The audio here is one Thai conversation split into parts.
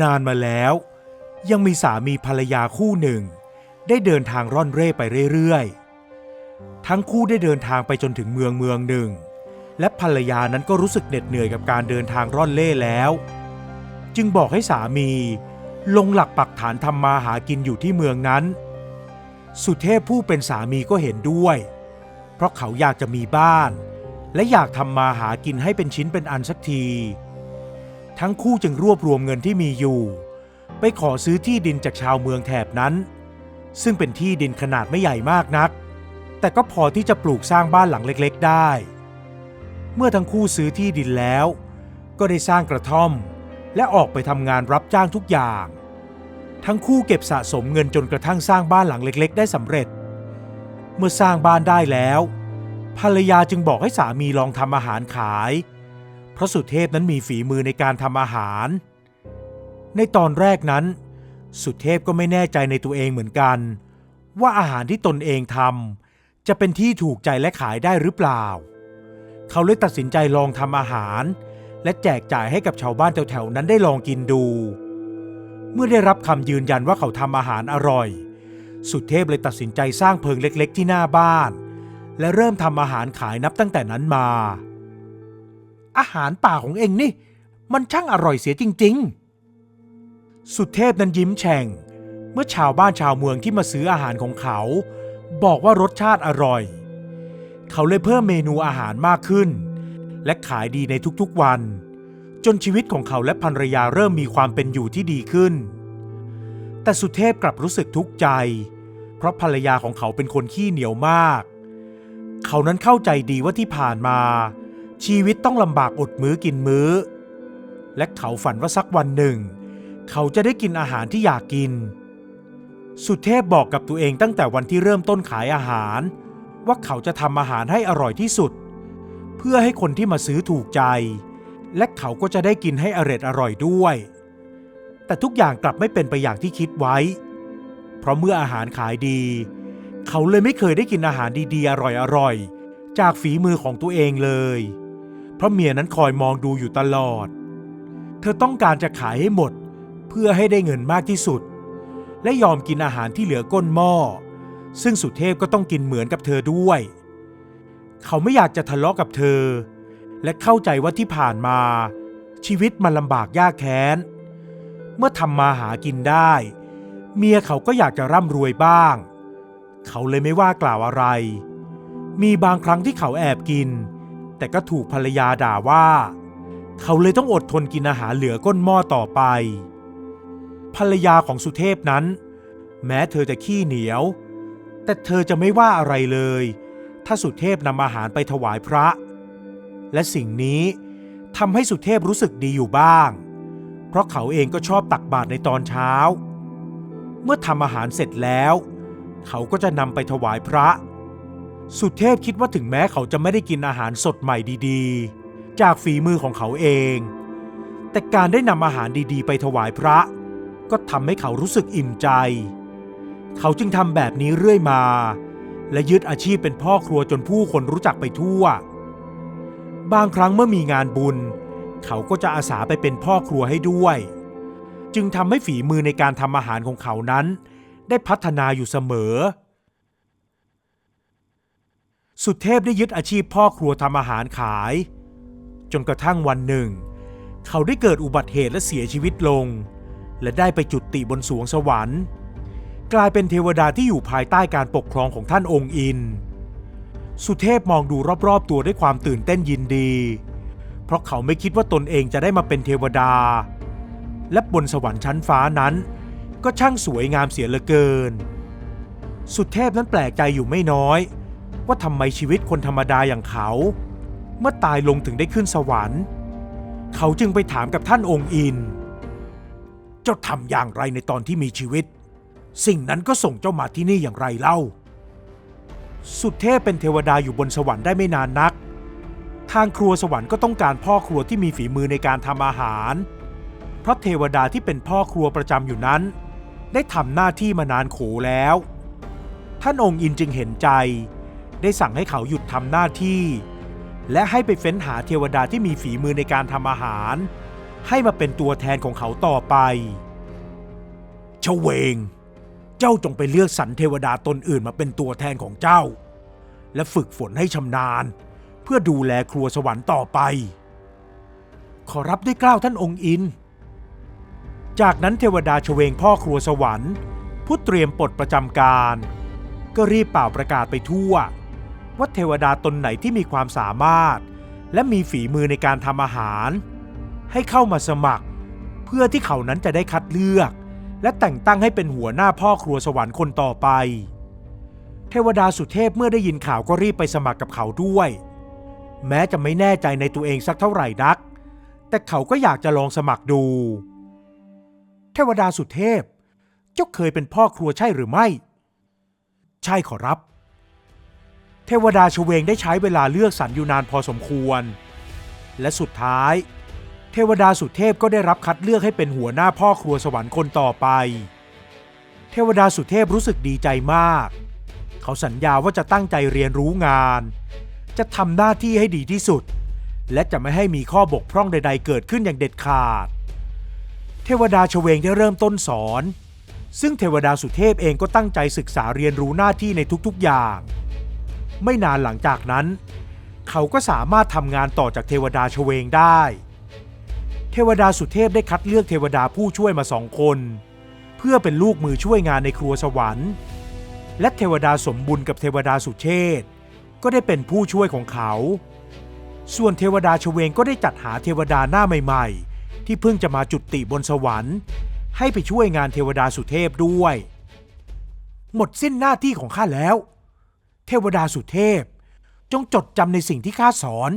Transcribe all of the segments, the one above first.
นานมาแล้ว ยังมีสามีภรรยาคู่หนึ่ง ได้เดินทางร่อนเร่ไปเรื่อยๆ ทั้งคู่ได้เดินทางไปจนถึงเมืองเมืองหนึ่ง และภรรยานั้นก็รู้สึกเหน็ดเหนื่อยกับการเดินทางร่อนเล่แล้ว จึงบอกให้สามีลงหลักปักฐานทำมาหากินอยู่ที่เมืองนั้น สุเทพผู้เป็นสามีก็เห็นด้วย เพราะเขาอยากจะมีบ้าน และอยากทำมาหากินให้เป็นชิ้นเป็นอันสักที ทั้งคู่จึงรวบรวมเงินที่มีอยู่ ไปขอซื้อที่ดินจากชาวเมืองแถบนั้น ซึ่งเป็นที่ดินขนาดไม่ใหญ่มากนัก แต่ก็พอที่จะปลูกสร้างบ้านหลังเล็ก ๆ ได้ เมื่อทั้งคู่ซื้อที่ดินแล้ว ก็ได้สร้างกระท่อม และออกไปทำงานรับจ้างทุกอย่าง ทั้งคู่เก็บสะสมเงินจนกระทั่งสร้างบ้านหลังเล็ก ๆ ได้สำเร็จ เมื่อสร้างบ้านได้แล้ว ภรรยาจึงบอกให้สามีลองทำอาหารขาย ราะสุเทพนั้นมีฝีมือในการทำอาหาร ในตอนแรกนั้น สุเทพก็ไม่แน่ใจในตัวเองเหมือนกัน ว่าอาหารที่ตนเองทำจะเป็นที่ถูกใจและขายได้หรือเปล่า เขาเลยตัดสินใจลองทำอาหาร และแจกจ่ายให้กับชาวบ้านแถวๆนั้นได้ลองกินดู เมื่อได้รับคำยืนยันว่าเขาทำอาหารอร่อย สุเทพเลยตัดสินใจสร้างเพิงเล็ก ๆ ที่หน้าบ้าน และเริ่มทำอาหารขายนับตั้งแต่นั้นมา อาหารป่าของเองนี่ มันช่างอร่อยเสียจริง ๆ สุเทพนั้นยิ้มแฉ่ง เมื่อชาวบ้านชาวเมืองที่มาซื้ออาหารของเขา บอกว่ารสชาติอร่อย เขาเลยเพิ่มเมนูอาหารมากขึ้น และขายดีในทุกๆวัน จนชีวิตของเขาและภรรยาเริ่มมีความเป็นอยู่ที่ดีขึ้น แต่สุเทพกลับรู้สึกทุกข์ใจ เพราะภรรยาของเขาเป็นคนขี้เหนียวมาก เขานั้นเข้าใจดีว่าที่ผ่านมา ชีวิตต้องลำบากอดมื้อกินมื้อ และเขาฝันว่าสักวันหนึ่ง เขาจะได้กินอาหารที่อยากกิน สุเทพบอกกับตัวเองตั้งแต่วันที่เริ่มต้นขายอาหาร ว่าเขาจะทำอาหารให้อร่อยที่สุด เพื่อให้คนที่มาซื้อถูกใจ และเขาก็จะได้กินให้อร็ดอร่อยด้วย แต่ทุกอย่างกลับไม่เป็นไปอย่างที่คิดไว้ เพราะเมื่ออาหารขายดี เขาเลยไม่เคยได้กินอาหารดีๆอร่อยๆจากฝีมือของตัวเองเลย เพราะเมียนั้นคอยมองดูอยู่ตลอด เธอต้องการจะขายให้หมด เพื่อให้ได้เงินมากที่สุด และยอมกินอาหารที่เหลือก้นหม้อ ซึ่งสุเทพก็ต้องกินเหมือนกับเธอด้วย เขาไม่อยากจะทะเลาะกับเธอ และเข้าใจว่าที่ผ่านมา ชีวิตมันลำบากยากแค้น เมื่อทำมาหากินได้ เมียเขาก็อยากจะร่ำรวยบ้าง เขาเลยไม่ว่ากล่าวอะไร มีบางครั้งที่เขาแอบกิน แต่ก็ถูกภรรยาด่าว่า เขาเลยต้องอดทนกินอาหารเหลือก้นหม้อต่อไป ภรรยาของสุเทพนั้น แม้เธอจะขี้เหนียว แต่เธอจะไม่ว่าอะไรเลย ถ้าสุเทพนำอาหารไปถวายพระ และสิ่งนี้ทำให้สุเทพรู้สึกดีอยู่บ้าง เพราะเขาเองก็ชอบตักบาตรในตอนเช้า เมื่อทำอาหารเสร็จแล้ว เขาก็จะนำไปถวายพระ สุเทพคิดว่าถึงแม้เขาจะไม่ได้กินอาหารสดใหม่ดีๆ จากฝีมือของเขาเอง แต่การได้นำอาหารดีๆ ไปถวายพระ ก็ทำให้เขารู้สึกอิ่มใจ เขาจึงทำแบบนี้เรื่อยมา และยึดอาชีพเป็นพ่อครัวจนผู้คนรู้จักไปทั่ว บางครั้งเมื่อมีงานบุญ เขาก็จะอาสาไปเป็นพ่อครัวให้ด้วย จึงทำให้ฝีมือในการทำอาหารของเขานั้น ได้พัฒนาอยู่เสมอ สุเทพได้ยึดอาชีพพ่อครัวทำอาหารขาย จนกระทั่งวันหนึ่ง เขาได้เกิดอุบัติเหตุและเสียชีวิตลง และได้ไปจุติบนสวงสวรรค์ กลายเป็นเทวดาที่อยู่ภายใต้การปกครองของท่านองค์อิน สุเทพมองดูรอบๆตัวด้วยความตื่นเต้นยินดี เพราะเขาไม่คิดว่าตนเองจะได้มาเป็นเทวดา และบนสวรรค์ชั้นฟ้านั้น ก็ช่างสวยงามเสียเหลือเกิน สุเทพนั้นแปลกใจอยู่ไม่น้อย ว่าทำไมชีวิตคนธรรมดาอย่างเขา เมื่อตายลงถึงได้ขึ้นสวรรค์ เขาจึงไปถามกับท่านองค์อิน เจ้าทำอย่างไรในตอนที่มีชีวิต สิ่งนั้นก็ส่งเจ้ามาที่นี่อย่างไรเล่า สุดเทพเป็นเทวดาอยู่บนสวรรค์ได้ไม่นานนัก ทางครัวสวรรค์ก็ต้องการพ่อครัวที่มีฝีมือในการทำอาหาร เพราะเทวดาที่เป็นพ่อครัวประจำอยู่นั้น ได้ทำหน้าที่มานานโขแล้ว ท่านองค์อินจึงเห็นใจ ได้สั่งให้เขาหยุดทำหน้าที่ และให้ไปเฟ้นหาเทวดาที่มีฝีมือในการทำอาหาร ให้มาเป็นตัวแทนของเขาต่อไปเวง เจ้าจงไปเลือกสรรเทวดาตนอื่นมาเป็นตัวแทนของเจ้า และฝึกฝนให้ชำนาญ เพื่อดูแลครัวสวรรค์ต่อไป ขอรับด้วยเกล้าวท่านองค์อิน จากนั้นเทวดาชเวงพ่อครัวสวรรค์ ผู้เตรียมปลดประจำการ ก็รีบเป่าประกาศไปทั่ว ว่าเทวดาตนไหนที่มีความสามารถ และมีฝีมือในการทำอาหาร ให้เข้ามาสมัคร เพื่อที่เขานั้นจะได้คัดเลือก และแต่งตั้งให้เป็นหัวหน้าพ่อครัวสวรรค์คนต่อไป เทวดาสุเทพเมื่อได้ยินข่าวก็รีบไปสมัครกับเขาด้วย แม้จะไม่แน่ใจในตัวเองสักเท่าไหร่นัก แต่เขาก็อยากจะลองสมัครดู เทวดาสุเทพเจ้าเคยเป็นพ่อครัวใช่หรือไม่ ใช่ขอรับ เทวดาชเวงได้ใช้เวลาเลือกสรรอยู่นานพอสมควร และสุดท้าย เทวดาสุเทพก็ได้รับคัดเลือกให้เป็นหัวหน้าพ่อครัวสวรรค์คนต่อไป เทวดาสุเทพรู้สึกดีใจมาก เขาสัญญาว่าจะตั้งใจเรียนรู้งาน จะทำหน้าที่ให้ดีที่สุด และจะไม่ให้มีข้อบกพร่องใด ๆ เกิดขึ้นอย่างเด็ดขาด เทวดาชเวงได้เริ่มต้นสอน ซึ่งเทวดาสุเทพเองก็ตั้งใจศึกษาเรียนรู้หน้าที่ในทุกๆอย่าง ไม่นานหลังจากนั้น เขาก็สามารถทำงานต่อจากเทวดาชเวงได้ เทวดาสุเทพได้คัดเลือกเทวดาผู้ช่วยมาสองคน เพื่อเป็นลูกมือช่วยงานในครัวสวรรค์ และเทวดาสมบุญกับเทวดาสุเชษก็ได้เป็นผู้ช่วยของเขา ส่วนเทวดาชเวงก็ได้จัดหาเทวดาหน้าใหม่ ๆ ที่เพิ่งจะมาจุติบนสวรรค์ ให้ไปช่วยงานเทวดาสุเทพด้วย หมดสิ้นหน้าที่ของข้าแล้ว เทวดาสุเทพ จงจดจำในสิ่งที่ข้าสอน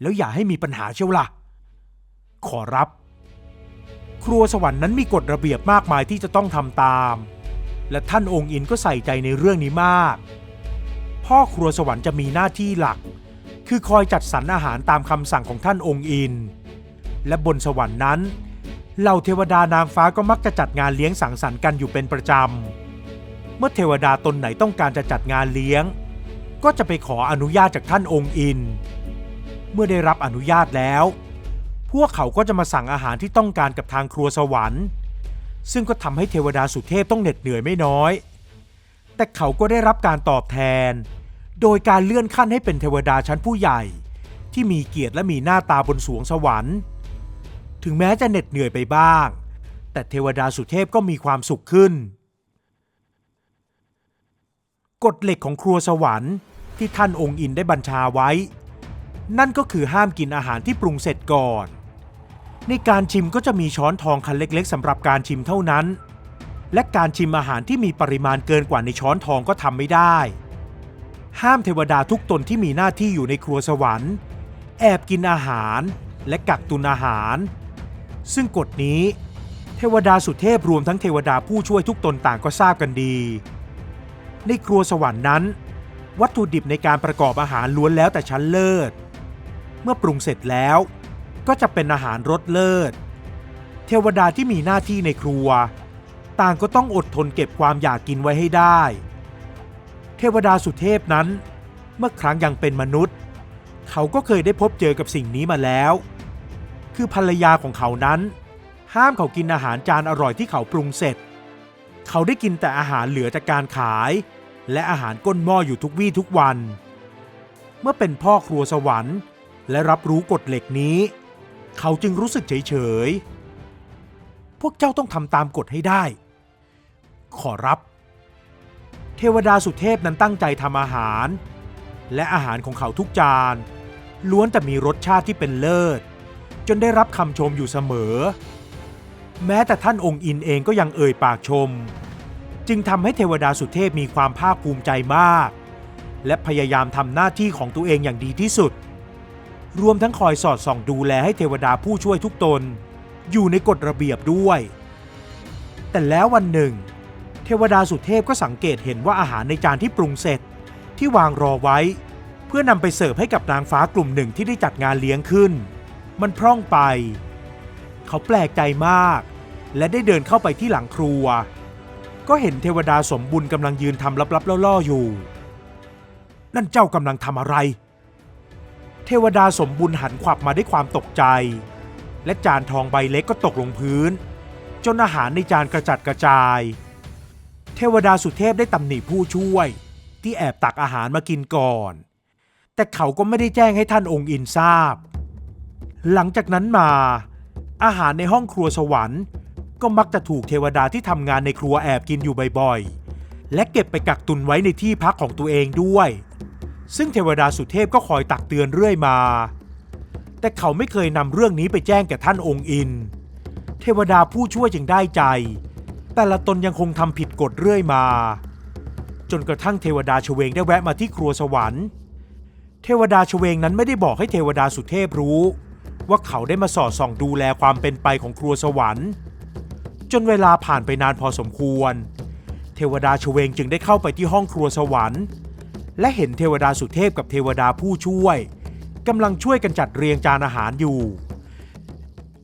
แล้วอย่าให้มีปัญหาเชียวละ่ะ ขอรับ ครัวสวรรค์นั้นมีกฎระเบียบมากมายที่จะต้องทำตาม และท่านองค์อินก็ใส่ใจในเรื่องนี้มาก พ่อครัวสวรรค์จะมีหน้าที่หลัก คือคอยจัดสรรอาหารตามคำสั่งของท่านองค์อิน และบนสวรรค์นั้นเหล่าเทวดานางฟ้าก็มักจะจัดงานเลี้ยงสังสรรค์กันอยู่เป็นประจำ เมื่อเทวดาตนไหนต้องการจะจัดงานเลี้ยง ก็จะไปขออนุญาตจากท่านองค์อิน เมื่อได้รับอนุญาตแล้ว พวกเขาก็จะมาสั่งอาหารที่ต้องการกับทางครัวสวรรค์ ซึ่งก็ทำให้เทวดาสุเทพต้องเหน็ดเหนื่อยไม่น้อย แต่เขาก็ได้รับการตอบแทน โดยการเลื่อนขั้นให้เป็นเทวดาชั้นผู้ใหญ่ ที่มีเกียรติและมีหน้าตาบนสวงสวรรค์ ถึงแม้จะเหน็ดเหนื่อยไปบ้าง แต่เทวดาสุเทพก็มีความสุขขึ้น กฎเหล็กของครัวสวรรค์ที่ท่านองค์อินได้บัญชาไว้ นั่นก็คือห้ามกินอาหารที่ปรุงเสร็จก่อน ในการชิมก็จะมีช้อนทองคันเล็กๆสำหรับการชิมเท่านั้น และการชิมอาหารที่มีปริมาณเกินกว่าในช้อนทองก็ทำไม่ได้ ห้ามเทวดาทุกตนที่มีหน้าที่อยู่ในครัวสวรรค์ แอบกินอาหารและกักตุนอาหาร ซึ่งกฎนี้ เทวดาสุเทพรวมทั้งเทวดาผู้ช่วยทุกตนต่างก็ทราบกันดี ในครัวสวรรค์นั้น วัตถุดิบในการประกอบอาหารล้วนแล้วแต่ชั้นเลิศ เมื่อปรุงเสร็จแล้ว ก็จะเป็นอาหารรสเลิศ เทวดาที่มีหน้าที่ในครัว ต่างก็ต้องอดทนเก็บความอยากกินไว้ให้ได้ เทวดาสุเทพนั้น เมื่อครั้งยังเป็นมนุษย์ เขาก็เคยได้พบเจอกับสิ่งนี้มาแล้ว คือภรรยาของเขานั้น ห้ามเขากินอาหารจานอร่อยที่เขาปรุงเสร็จเขาได้กินแต่อาหารเหลือจากการขาย และอาหารก้นหม้ออยู่ทุกวี่ทุกวัน เมื่อเป็นพ่อครัวสวรรค์ และรับรู้กฎเหล็กนี้ เขาจึงรู้สึกเฉยๆพวกเจ้าต้องทำตามกฎให้ได้ ขอรับ เทวดาสุเทพนั้นตั้งใจทำอาหาร และอาหารของเขาทุกจาน ล้วนแต่มีรสชาติที่เป็นเลิศ จนได้รับคำชมอยู่เสมอ แม้แต่ท่านองค์อินเองก็ยังเอ่ยปากชม จึงทำให้เทวดาสุเทพมีความภาคภูมิใจมาก และพยายามทำหน้าที่ของตัวเองอย่างดีที่สุด รวมทั้งคอยสอดส่องดูแลให้เทวดาผู้ช่วยทุกตน อยู่ในกฎระเบียบด้วย แต่แล้ววันหนึ่ง เทวดาสุเทพก็สังเกตเห็นว่าอาหารในจานที่ปรุงเสร็จที่วางรอไว้ เพื่อนำไปเสิร์ฟให้กับนางฟ้ากลุ่มหนึ่งที่ได้จัดงานเลี้ยงขึ้น มันพร่องไป เขาแปลกใจมาก และได้เดินเข้าไปที่หลังครัว ก็เห็นเทวดาสมบุญกำลังยืนทำลับๆล่อๆอยู่ นั่นเจ้ากำลังทำอะไร เทวดาสมบุญหันขวับมาด้วยความตกใจ และจานทองใบเล็กก็ตกลงพื้น จนอาหารในจานกระจัดกระจาย เทวดาสุเทพได้ตำหนิผู้ช่วย ที่แอบตักอาหารมากินก่อน แต่เขาก็ไม่ได้แจ้งให้ท่านองค์อินทราบ หลังจากนั้นมา อาหารในห้องครัวสวรรค์ ก็มักจะถูกเทวดาที่ทำงานในครัวแอบกินอยู่บ่อยๆ และเก็บไปกักตุนไว้ในที่พักของตัวเองด้วย ซึ่งเทวดาสุเทพก็คอยตักเตือนเรื่อยมา แต่เขาไม่เคยนำเรื่องนี้ไปแจ้งแก่ท่านองค์อิน เทวดาผู้ช่วยจึงได้ใจ แต่ละตนยังคงทำผิดกฎเรื่อยมา จนกระทั่งเทวดาชเวงได้แวะมาที่ครัวสวรรค์ เทวดาชเวงนั้นไม่ได้บอกให้เทวดาสุเทพรู้ ว่าเขาได้มาสอดส่องดูแลความเป็นไปของครัวสวรรค์ จนเวลาผ่านไปนานพอสมควร เทวดาชเวงจึงได้เข้าไปที่ห้องครัวสวรรค์ และเห็นเทวดาสุเทพกับเทวดาผู้ช่วยกำลังช่วยกันจัดเรียงจานอาหารอยู่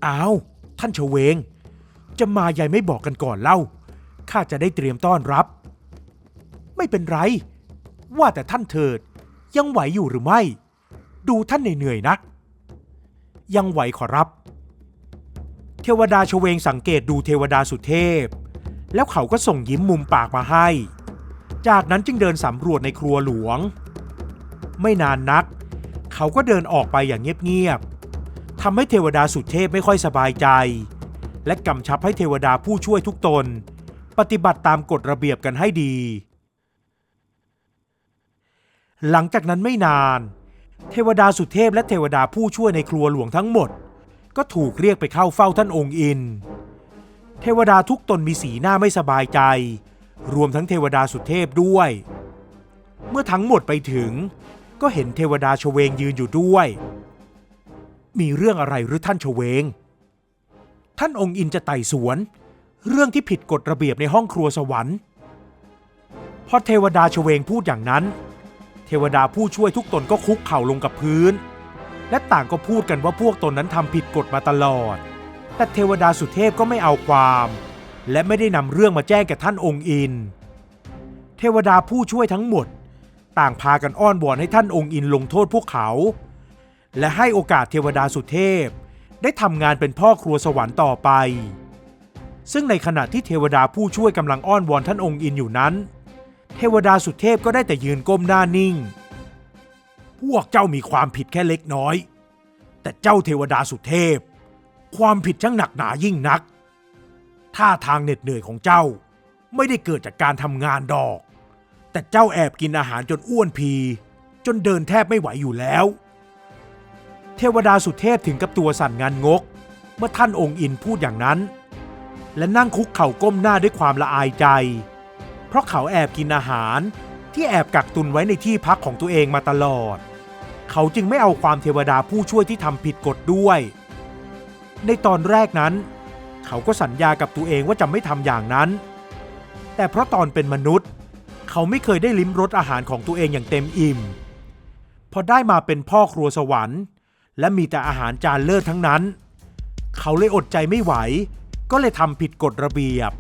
อ้าวท่านชเวง จะมาใหญ่ไม่บอกกันก่อนเล่าข้าจะได้เตรียมต้อนรับ ไม่เป็นไร ว่าแต่ท่านเถิด ยังไหวอยู่หรือไม่ ดูท่านเหนื่อยๆนัก ยังไหวขอรับ เทวดาชเวงสังเกตดูเทวดาสุเทพ แล้วเขาก็ส่งยิ้มมุมปากมาให้ จากนั้นจึงเดินสำรวจในครัวหลวง ไม่นานนัก เขาก็เดินออกไปอย่างเงียบๆทำให้เทวดาสุเทพไม่ค่อยสบายใจ และกำชับให้เทวดาผู้ช่วยทุกตน ปฏิบัติตามกฎระเบียบกันให้ดี หลังจากนั้นไม่นาน เทวดาสุเทพและเทวดาผู้ช่วยในครัวหลวงทั้งหมด ก็ถูกเรียกไปเข้าเฝ้าท่านองค์อิน เทวดาทุกตนมีสีหน้าไม่สบายใจ รวมทั้งเทวดาสุเทพด้วย เมื่อทั้งหมดไปถึง ก็เห็นเทวดาชเวงยืนอยู่ด้วย มีเรื่องอะไรหรือท่านชเวง ท่านองค์อินจะไต่สวน เรื่องที่ผิดกฎระเบียบในห้องครัวสวรรค์พอเทวดาชเวงพูดอย่างนั้น เทวดาผู้ช่วยทุกตนก็คุกเข่าลงกับพื้น และต่างก็พูดกันว่าพวกตนนั้นทำผิดกฎมาตลอด แต่เทวดาสุเทพก็ไม่เอาความ และไม่ได้นำเรื่องมาแจ้งแก่ท่านองค์อิน เทวดาผู้ช่วยทั้งหมด ต่างพากันอ้อนวอนให้ท่านองค์อินลงโทษพวกเขา และให้โอกาสเทวดาสุเทพ ได้ทำงานเป็นพ่อครัวสวรรค์ต่อไป ซึ่งในขณะที่เทวดาผู้ช่วยกำลังอ้อนวอนท่านองค์อินอยู่นั้น เทวดาสุเทพก็ได้แต่ยืนก้มหน้านิ่ง พวกเจ้ามีความผิดแค่เล็กน้อย แต่เจ้าเทวดาสุเทพ ความผิดช่างหนักหนายิ่งนัก ท่าทางเหน็ดเหนื่อยของเจ้าไม่ได้เกิดจากการทำงานดอก แต่เจ้าแอบกินอาหารจนอ้วนพี จนเดินแทบไม่ไหวอยู่แล้ว เทวดาสุเทพถึงกับตัวสั่นงานงก เมื่อท่านองค์อินพูดอย่างนั้น และนั่งคุกเข่าก้มหน้าด้วยความละอายใจ เพราะเขาแอบกินอาหารที่แอบกักตุนไว้ในที่พักของตัวเองมาตลอด เขาจึงไม่เอาความเทวดาผู้ช่วยที่ทำผิดกฎด้วย ในตอนแรกนั้น เขาก็สัญญากับตัวเองว่าจะไม่ทำอย่างนั้น แต่เพราะตอนเป็นมนุษย์ เขาไม่เคยได้ลิ้มรสอาหารของตัวเองอย่างเต็มอิ่ม พอได้มาเป็นพ่อครัวสวรรค์ และมีแต่อาหารจานเลิศทั้งนั้น เขาเลยอดใจไม่ไหว ก็เลยทำผิดกฎระเบียบ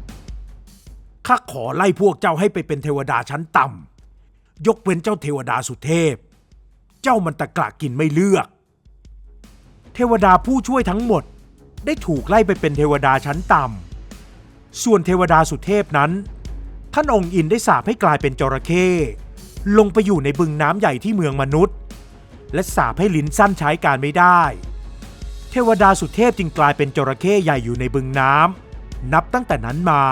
ข้าขอไล่พวกเจ้าให้ไปเป็นเทวดาชั้นต่ำยกเว้นเจ้าเทวดาสุเทพ เจ้ามันตะกละกินไม่เลือก เทวดาผู้ช่วยทั้งหมดได้ถูกไล่ไปเป็นเทวดาชั้นต่ำ ส่วนเทวดาสุเทพนั้น ท่านองค์อินได้สาปให้กลายเป็นจระเข้ลงไปอยู่ในบึงน้ำใหญ่ที่เมืองมนุษย์ และสาปให้ลิ้นสั้นใช้การไม่ได้ เทวดาสุเทพจึงกลายเป็นจระเข้ใหญ่อยู่ในบึงน้ำนับตั้งแต่นั้นมา